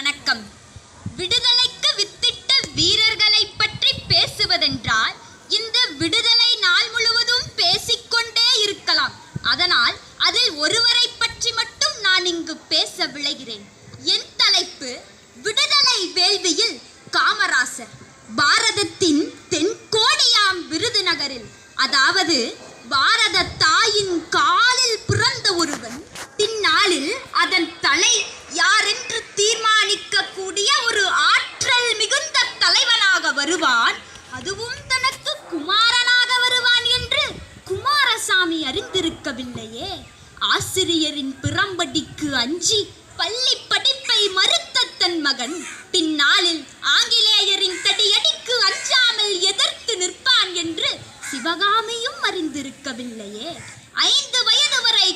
வணக்கம். விடுதலைக்கு வித்திட்ட வீரர்களை பற்றி பேசுவதென்றால் இந்த விடுதலை நாள் முழுவதும் பேசிக்கொண்டே இருக்கலாம். அதனால் அதில் ஒருவரை பற்றி மட்டும் நான் இங்கு பேச விளைகிறேன். என் தலைப்பு விடுதலை வேள்வியில் காமராசர் பாரதத்தின் தென்கோடியாம் விருதுநகரில் அதாவது பாரத தாயின் காலில் பிறந்த ஒருவன் பின்னாளில் அதன் குமாரனாக வருவான் என்று குமாரசாமி அறிந்திருக்கவில்லையே. ஆசிரியரின் பிறம்படிக்கு அஞ்சி பள்ளி படிப்பை மறுத்த தன் மகன் பின்னாளில் ஆங்கிலேயரின் தடியடிக்கு அஞ்சாமல் எதிர்த்து நிற்பான் என்று சிவகாமியும் அறிந்திருக்கவில்லையே. ஐந்து வயது வரை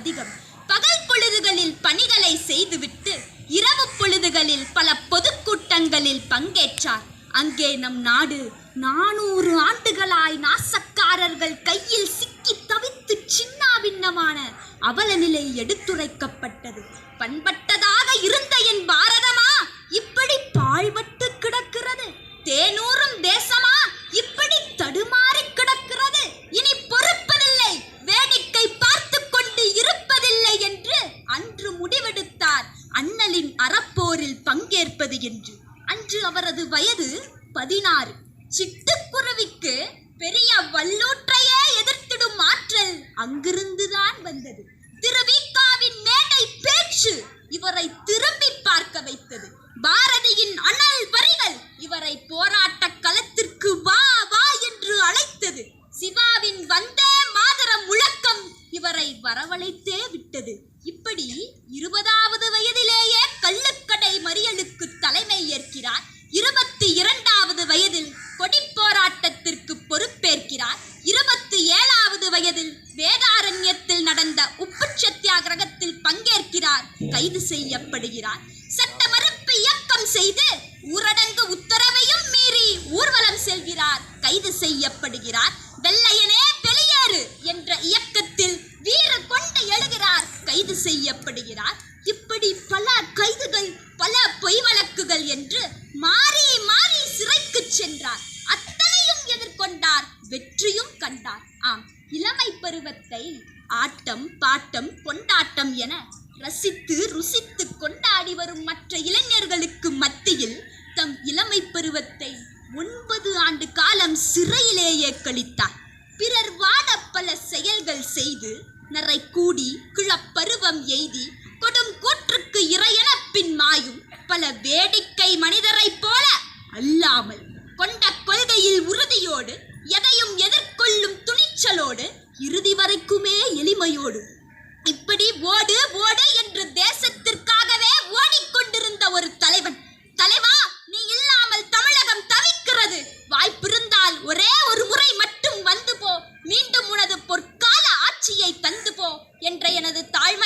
அதிகம். பகல் பொழுதுகளில் பணிகளை செய்துவிட்டு இரவு பொழுதுகளில் பல பொதுக்கூட்டங்களில் பங்கேற்றார். அங்கே நம் நாடு நானூறு ஆண்டுகளாய் நாசக்காரர்கள் கையில் சிக்கி தவித்து சின்னாபின்னமான அவல நிலை எடுத்துரைக்கப்பட்டது. பண்பட்ட போரில் பங்கேற்பது என்று. அன்று அவரது வயது பதினாறு. சிட்டுக்குருவிக்கு பெரிய வல்லூற்றையே எதிர்த்திடும் ஆற்றல் அங்கிருந்துதான் வந்தது. திருவிக்காவின் மேடை பேச்சு இவரை திரும்பி பார்க்க வைத்தது. பாரதியின் அனல் வரிகள் இவரை போரா பங்கேற்கிறார் கைது செய்யப்படுகிறார். சட்ட மறுப்பு இயக்கம் செய்து ஊரடங்கு உத்தரவையும் மீறி ஊர்வலம் செல்கிறார் கைது செய்யப்படுகிறார். வெள்ளையனே வெளியேறு என்ற இயக்கத்தில் வீறு கொண்டு எழுகிறார் கைது செய்யப்படுகிறார். இப்படி பல கைதுகள் பல பொய் வழக்குகள் என்று மாறி மாறி சிறைக்கு சென்றார். அத்தனையும் எதிர்கொண்டார் வெற்றியும் கண்டார். ஆம் இளமை பருவத்தை ஆட்டம் பாட்டம் கொண்டாட்டம் என ரசித்து ருசித்து கொண்டாடி வரும் மற்ற இளைஞர்களுக்கு மத்தியில் தம் இளமை பருவத்தை ஒன்பது ஆண்டு காலம் சிறையிலேயே கழித்தார். பிறர் வாட பல செயல்கள் செய்து நரை கூடி கிழப்பருவம் எய்தி கொடும் கூற்றுக்கு இறையென பின் மாயும் பல வேடிக்கை மனிதரைப் போல அல்லாமல் கொண்ட கொள்கையில் உறுதியோடு எதையும் எதிர்கொள்ளும் துணிச்சலோடு இறுதி வரைக்குமே எளிமையோடு இப்படி ஓடு ஓடு என்று தேசத்திற்காகவே ஓடிக்கொண்டிருந்த ஒரு தலைவன். தலைவா நீ இல்லாமல் தமிழகம் தவிக்கிறது. வாய்ப்பிருந்தால் ஒரே ஒரு முறை மட்டும் வந்து போ. மீண்டும் உனது பொற்கால ஆட்சியை தந்து போ என்ற எனது தாழ்மை